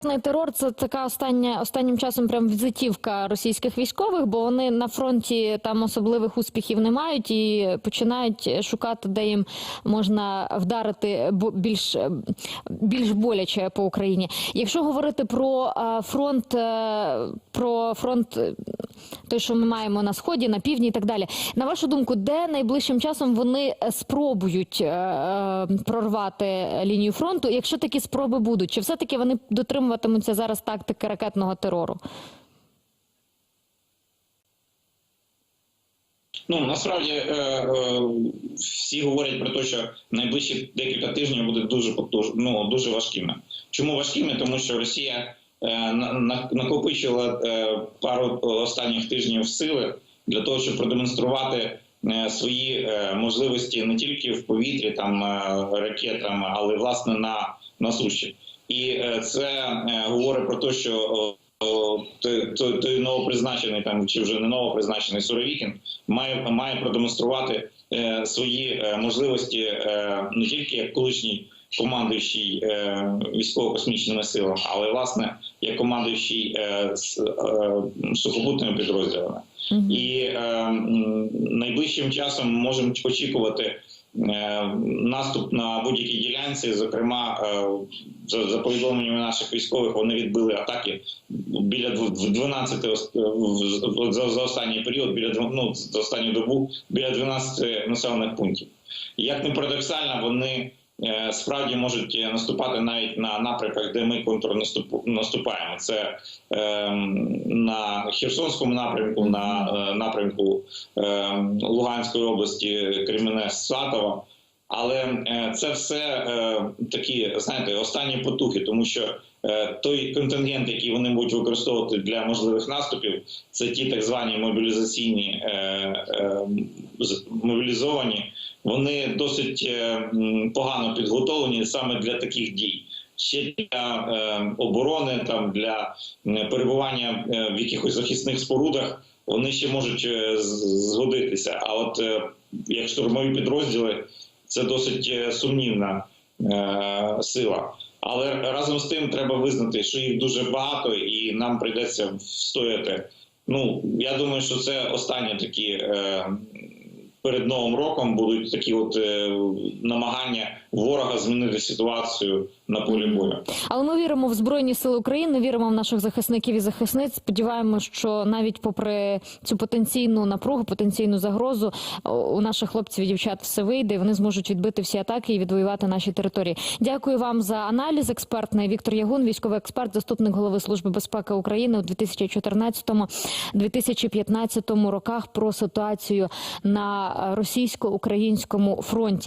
Терор це така остання останнім часом прям візитівка російських військових, бо вони на фронті там особливих успіхів не мають і починають шукати, де їм можна вдарити більш, більш боляче по Україні. Якщо говорити про фронт, е, про фронт, той, що ми маємо на сході, на півдні і так далі. На вашу думку, де найближчим часом вони спробують е, е, прорвати лінію фронту? Якщо такі спроби будуть, чи все таки вони дотримуватимуться зараз тактики ракетного терору? Ну насправді е, е, всі говорять про те, що найближчі декілька тижнів будуть дуже потуж- ну, дуже важкими. Чому важкими? Тому що Росія накопичила е, пару останніх тижнів сили для того, щоб продемонструвати е, свої е, можливості не тільки в повітрі, там е, ракетами, але власне на, на суші. І е, це е, говорить про те, що той, той, той новопризначений там чи вже не новопризначений Суровікін має має продемонструвати е, свої е, можливості е, не тільки як колишній командуючий е, військово-космічними силами, але власне як командуючий е, е, сухопутними підрозділами. Мгм. І е, найближчим часом можемо очікувати е, наступ на будь-якій ділянці. Зокрема, е, за, за повідомленнями наших військових, вони відбили атаки біля дв- 12 ос- в- в- за, за останній період, біля ну, за останню добу біля 12 населених пунктів. Як не парадоксально, вони справді можуть е, наступати навіть на напрямках, де ми контрнаступаємо. Це е, на Херсонському напрямку, на е, напрямку е, Луганської області, Кремінне Сатова. Але е, це все е, такі, знаєте, останні потухи, тому що е, той контингент, який вони будуть використовувати для можливих наступів, це ті так звані мобілізаційні мобілізовані. Вони досить погано підготовлені саме для таких дій. Ще для оборони, там для перебування в якихось захисних спорудах вони ще можуть згодитися. А от е, як штурмові підрозділи, це досить е, сумнівна е, сила. Але разом з тим треба визнати, що їх дуже багато, і нам прийдеться встояти. Ну я думаю, що це останні такі е, перед новим роком будуть такі от намагання ворога змінити ситуацію на полі бою. Але ми віримо в збройні сили України, віримо в наших захисників і захисниць. Сподіваємося, що навіть попри цю потенційну напругу, потенційну загрозу, у наших хлопців і дівчат все вийде. Вони зможуть відбити всі атаки і відвоювати наші території. Дякую вам за аналіз. Експертний Віктор Ягун, військовий експерт, заступник голови служби безпеки України у 2014-2015 роках про ситуацію на російсько-українському фронті.